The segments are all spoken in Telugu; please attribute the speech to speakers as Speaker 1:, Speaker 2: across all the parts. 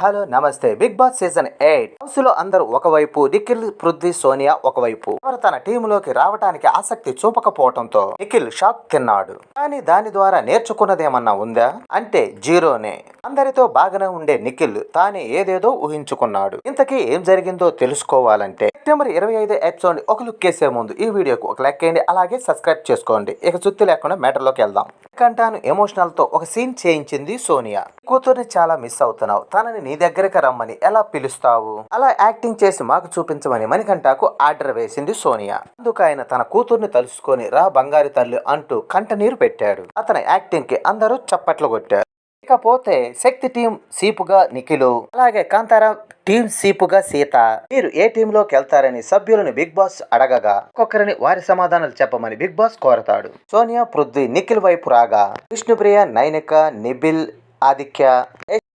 Speaker 1: Hello namaste. Bigg Boss season eight. హౌస్లో అందరూ ఒకవైపు నిఖిల్ పృథ్వీ సోనియా ఒకవైపు. ఎవరు తన టీంలోకి రావడానికి ఆసక్తి చూపకపోవడంతో నిఖిల్ షాక్ తిన్నాడు. కానీ దాని ద్వారా నేర్చుకున్నదేమన్నా ఉందా? అంటే జీరోనే. అందరితో బాగానే ఉండే నిఖిల్ తానే ఏదేదో ఊహించుకున్నాడు. ఇంతకీ ఏం జరిగిందో తెలుసుకోవాలంటే సెప్టెంబర్ ఇరవై ఐదు ఎపిసోడ్ ఒక లుక్ వేసే ముందు ఈ వీడియోకు ఒక లైక్ చేయండి అలాగే సబ్స్క్రైబ్ చేసుకోండి. ఇక చుట్టూ లేకుండా మ్యాటర్లోకి వెళ్దాం. కంటాను ఎమోషనల్తో ఒక సీన్ చేయించింది సోనియా. కూతుర్ని చాలా మిస్ అవుతున్నావు. తనని నీ దగ్గరకు రమ్మని ఎలా పిలుస్తావు? అలా యాక్టింగ్ చేసి మాకు చూపించమని మణికంఠకు ఆర్డర్ వేసింది సోనియా. అందుకు ఆయన తన కూతుర్ని తలుసుకొని రా బంగారు తల్లి అంటూ కంట నీరు పెట్టాడు. అతని యాక్టింగ్కి అందరూ చప్పట్లు కొట్టారు. ఇకపోతే శక్తి టీం సీపుగా నిఖిలు. అలాగే కాంతారా టీం సీపుగా సీత. మీరు ఏ టీంలోకి వెళ్తారని సభ్యులను బిగ్ బాస్ అడగగా ఒక్కొక్కరిని వారి సమాధానాలు చెప్పమని బిగ్ బాస్ కోరతాడు. సోనియా పృథ్వీ నిఖిల్ వైపు రాగా విష్ణుప్రియ నైనిక నిబిల్ ఆదిత్య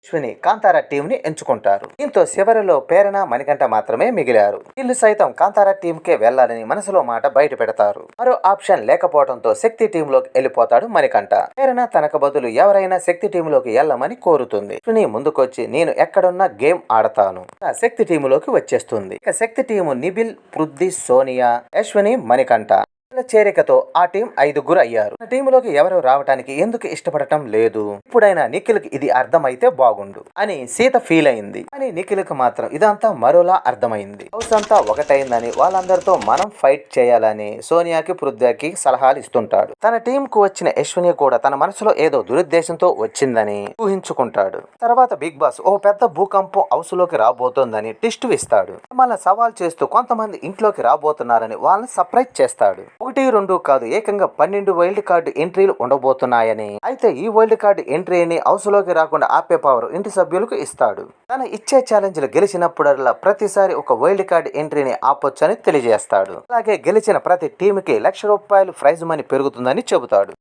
Speaker 1: అశ్విని కాంతారా టీంని ఎంచుకుంటారు. దీంతో చివరిలో పేరణ మణికంఠ మాత్రమే మిగిలారు. వీళ్ళు సైతం కాంతారా టీంకే వెళ్ళాలని మనసులో మాట బయట పెడతారు. మరో ఆప్షన్ లేకపోవడంతో శక్తి టీంలోకి వెళ్ళిపోతాడు మణికంఠ. పేరణ తనకు బదులు ఎవరైనా శక్తి టీంలోకి వెళ్ళమని కోరుతుంది. అశ్విని ముందుకొచ్చి నేను ఎక్కడున్నా గేమ్ ఆడతాను. ఆ శక్తి టీంలోకి వచ్చేస్తుంది. ఇక శక్తి టీము నిబిల్ పృథ్వీ సోనియా అశ్విని మణికంఠ. చేరికతో ఆ టీం ఐదుగురు అయ్యారు. టీంలోకి ఎవరు రావడానికి ఎందుకు ఇష్టపడటం లేదు? ఇప్పుడైనా నిఖిల్కి ఇది అర్థమైతే బాగుండు అని సీత ఫీల్ అయింది. కానీ నిఖిల్కి మాత్రం ఇదంతా మరోలా అర్థమైంది. హౌస్ అంతా ఒకటైందని వాళ్ళందరితో మనం ఫైట్ చేయాలని సోనియాకి పృథ్వకి సలహాలు ఇస్తుంటాడు. తన టీం కు వచ్చిన యశ్విని కూడా తన మనసులో ఏదో దురుద్దేశంతో వచ్చిందని ఊహించుకుంటాడు. తర్వాత బిగ్ బాస్ ఓ పెద్ద భూకంపం హౌస్లోకి రాబోతోందని టిస్ట్ ఇస్తాడు. మళ్ళీ సవాల్ చేస్తూ కొంతమంది ఇంట్లోకి రాబోతున్నారని వాళ్ళని సర్ప్రైజ్ చేస్తాడు. ఒకటి రెండు కాదు ఏకంగా పన్నెండు వైల్డ్ కార్డు ఎంట్రీలు ఉండబోతున్నాయని. అయితే ఈ వైల్డ్ కార్డు ఎంట్రీని హౌస్లోకి రాకుండా ఆపే పవర్ ఇంటి సభ్యులకు ఇస్తాడు. తన ఇచ్చే ఛాలెంజ్లు గెలిచినప్పుడల్లా ప్రతిసారి ఒక వైల్డ్ కార్డు ఎంట్రీని ఆపొచ్చని తెలియజేస్తాడు. అలాగే గెలిచిన ప్రతి టీంకి లక్ష రూపాయలు ప్రైజ్ మనీ పెరుగుతుందని చెబుతాడు.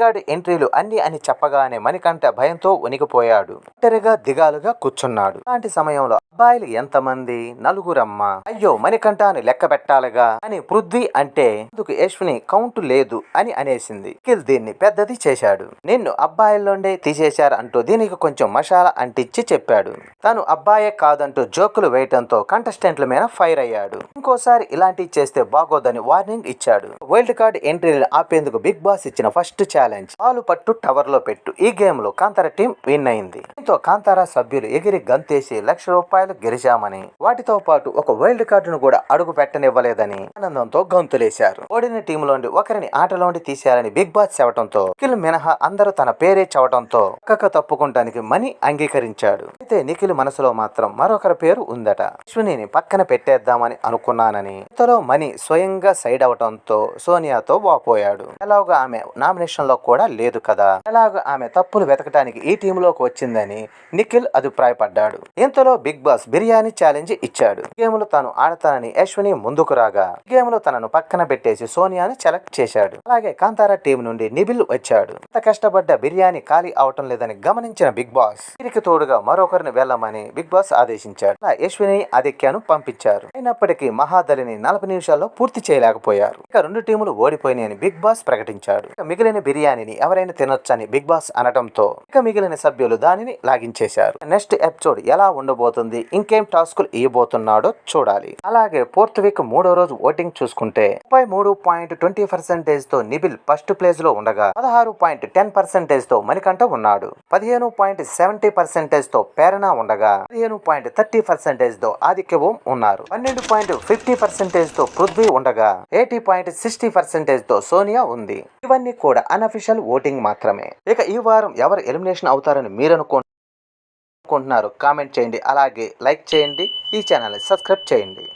Speaker 1: గాడి ఎంట్రీలు అన్ని అని చెప్పగానే మణికంఠ భయంతో వణికిపోయాడు. ఒంటరిగా దిగాలుగా కూర్చున్నాడు. అలాంటి సమయంలో అబ్బాయిలు ఎంతమంది? నలుగురమ్మ? అయ్యో మణికంఠ అని లెక్క పెట్టాలిగా అని పృథ్వీ అంటే అందుకు యశ్విని కౌంట్ లేదు అని అనేసింది. కిల్ దీన్ని పెద్దది చేశాడు. నిన్ను అబ్బాయిల్లోండే తీసేశారు అంటూ దీనికి కొంచెం మసాలా అంటించి చెప్పాడు. తను అబ్బాయే కాదంటూ జోకులు వేయటంతో కంటెస్టెంట్ల మీద ఫైర్ అయ్యాడు. ఇంకోసారి ఇలాంటివి చేస్తే బాగోదని వార్నింగ్ ఇచ్చాడు. వైల్డ్ కార్డ్ ఎంట్రీలు ఆపేందుకు బిగ్ బాస్ ఇచ్చిన ఫస్ట్ ఛాలెంజ్ పాలు పట్టు టవర్లో పెట్టు. ఈ గేమ్లో కాంతార టీం విన్ అయింది. దీంతో కాంతారా సభ్యులు ఎగిరి గంతేసి లక్ష రూపాయలు గెలిచామని వాటితో పాటు ఒక వైల్డ్ కార్డును కూడా అడుగు పెట్టనివ్వలేదని ఆనందంతో గంతులేశారు. ఓడిన టీంలోండి ఒకరిని ఆటలోండి తీశారని బిగ్ బాస్ చెప్పడంతో నిఖిల్ మినహా అందరూ తన పేరే చవటంతో పక్కకు తప్పుకుంటానికి మణి అంగీకరించాడు. అయితే నిఖిల్ మనసులో మాత్రం మరొకరి పేరు ఉందట. అశ్వినిని పక్కన పెట్టేద్దామని అనుకున్నానని ఇంతలో మణి స్వయంగా సైడ్ అవటంతో సోనియాతో వాపోయాడు. ఎలాగో ఆమె నామినేషన్లో కూడా లేదు కదా. ఎలాగో ఆమె తప్పులు వెతకటానికి ఈ టీంలోకి వచ్చిందని నిఖిల్ అభిప్రాయపడ్డాడు. ఇంతలో బిగ్ బాస్ బిర్యానీ ఛాలెంజ్ ఇచ్చాడు. గేమ్లో తాను ఆడతానని అశ్విని ముందుకు రాగా గేమ్లో తనను పక్కన పెట్టేసి సోనియాని సెలెక్ట్ చేశాడు. అలాగే కాంతారా టీం నుండి నిబిల్ వచ్చాడు. అంత కష్టపడ్డ బిర్యానీ ఖాళీ అవటం లేదని గమనించిన బిగ్ బాస్ వీరికి తోడుగా మరొకరిని వెళ్ళమని బిగ్ బాస్ ఆదేశించాడు. అలా యశ్విని ఆదిత్యను పంపించారు. అయినప్పటికీ మహాదలిని నలభై నిమిషాల్లో పూర్తి చేయలేకపోయారు. ఇక రెండు టీములు ఓడిపోయినాయని బిగ్ బాస్ ప్రకటించాడు. ఇక మిగిలిన బిర్యానీని ఎవరైనా తినొచ్చని బిగ్ బాస్ అనడంతో ఇక మిగిలిన సభ్యులు దానిని లాగించేశారు. నెక్స్ట్ ఎపిసోడ్ ఎలా ఉండబోతుంది? ఇంకేం టాస్కులు ఇవ్వబోతున్నాడో చూడాలి. అలాగే ఫోర్త్ వీక్ మూడో రోజు ఓటింగ్ చూసుకుంటే ముప్పై మూడు పాయింట్ ట్వంటీ పర్సెంటేజ్తో నిబిల్ ఫస్ట్ ప్లేస్లో ఉండగా పదహారు పాయింట్ టెన్ పర్సెంటేజ్తో మణికంఠ ఉన్నాడు. పదిహేను పాయింట్ సెవెంటీ పర్సెంటేజ్తో పేరణ ఉండగా పదిహేను పాయింట్ థర్టీ పర్సెంటేజ్తో ఆదిత్య ఉన్నారు. పన్నెండు పాయింట్ ఫిఫ్టీ పర్సెంటేజ్తో పృథ్వీ ఉండగా ఎయిటీ పాయింట్ సిక్స్టీ పర్సెంటేజ్తో సోనియా ఉంది. ఇవన్నీ కూడా అన్అఫిషియల్ ఓటింగ్ మాత్రమే. ఇక ఈ వారం ఎవరు ఎలిమినేషన్ అవుతారని మీరు అనుకుంటున్నారు కామెంట్ చేయండి. అలాగే లైక్ చేయండి. ఈ ఛానల్ని సబ్స్క్రైబ్ చేయండి.